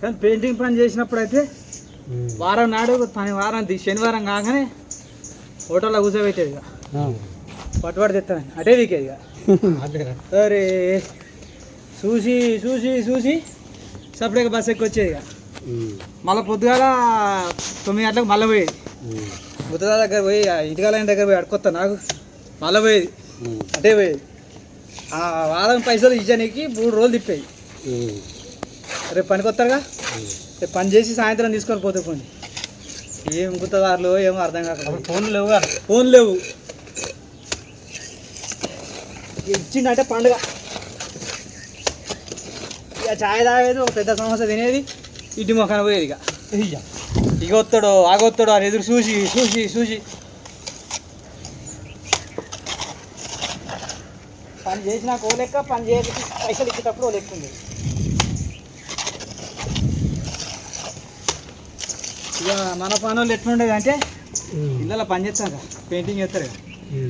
కానీ పెయింటింగ్ పని చేసినప్పుడు అయితే వారం నాడు పని వారం శనివారం కాగానే హోటల్లో కూర్చోబెట్టేది ఇక. పట్టుబడి తెస్తాను అటే వీకేది ఇక. సరే చూసి చూసి చూసి సపరేట్గా బస్ ఎక్కి వచ్చేది ఇక మళ్ళీ పొద్దుగాల తొమ్మిది గంటలకు మళ్ళీ పోయేది. బుద్ధగా దగ్గర పోయి ఇటుకాలైన దగ్గర పోయి అడుకొస్తా నాకు. మళ్ళీ పోయేది. అటే పోయేది. ఆ వారం పైసలు ఇచ్చానికి మూడు రోజులు తిప్పేది. రేపు పనికి వస్తారుగా? రేపు పని చేసి సాయంత్రం తీసుకొని పోతే పోండి ఏం గుత్తదారులు ఏమో అర్థం కాక ఫోన్ లేవుగా? ఫోన్ లేవు. ఇచ్చిందంటే పండుగ. ఇక ఛాయ్ తాగేది ఒక పెద్ద సమస్య తినేది ఇటు మొక్కన పోయేది ఇక. ఇక వస్తాడు ఆగొస్తాడు అని ఎదురు చూసి చూసి చూసి. పని చేసినాక ఓ లెక్క పని చేయక పైసలు ఇచ్చేటప్పుడు ఓ లెక్క ఉంది మన పనులు ఎట్లుండేది అంటే ఇళ్ళలో పని చేస్తాను పెయింటింగ్ చేస్తారు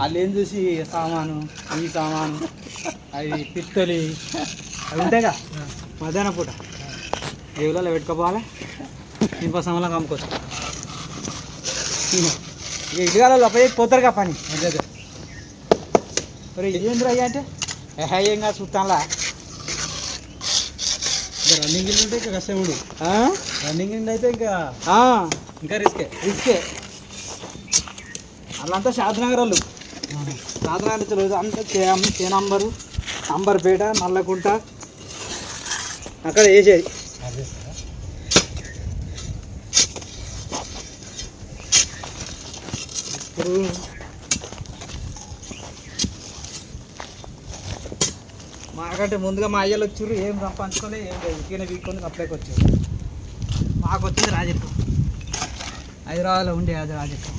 వాళ్ళు ఏం చూసి సామాను ఈ సామాను అవి పిత్తలి అవి ఉంటాయిగా మధ్యాహ్నం పూట. దేవులలో పెట్టుకోపోవాలి ఇంకో సమయంలో అమ్ముకోవచ్చు ఇక ఇల్లుగాలలో పోయి పోతారుగా పని. ఏంద్ర అయ్యా అంటే? ఏం కాదు చూస్తానులా. రన్నింగ్ ఉంటే ఇంకా కష్టముడు ఆ? రన్నింగ్ అయితే ఇంకా ఇంకా రిస్కే. రిస్కే. వాళ్ళంతా షాద్నగర్ వాళ్ళు షాద్నగర్ నుంచి రోజు అంతా కే నంబరు. అంబర్పేట నల్లకుంట. అక్కడ వేసేది. ఇప్పుడు మాకంటే ముందుగా మా అయ్యలు వచ్చారు ఏం సంపాదించుకోలే ఏం లేదు. ఉట్టిగానే వీక్కొని అప్లైకి వచ్చారు మాకు వచ్చింది రాజెక్కు హైదరాబాద్లో ఉండే అది రాజెక్కు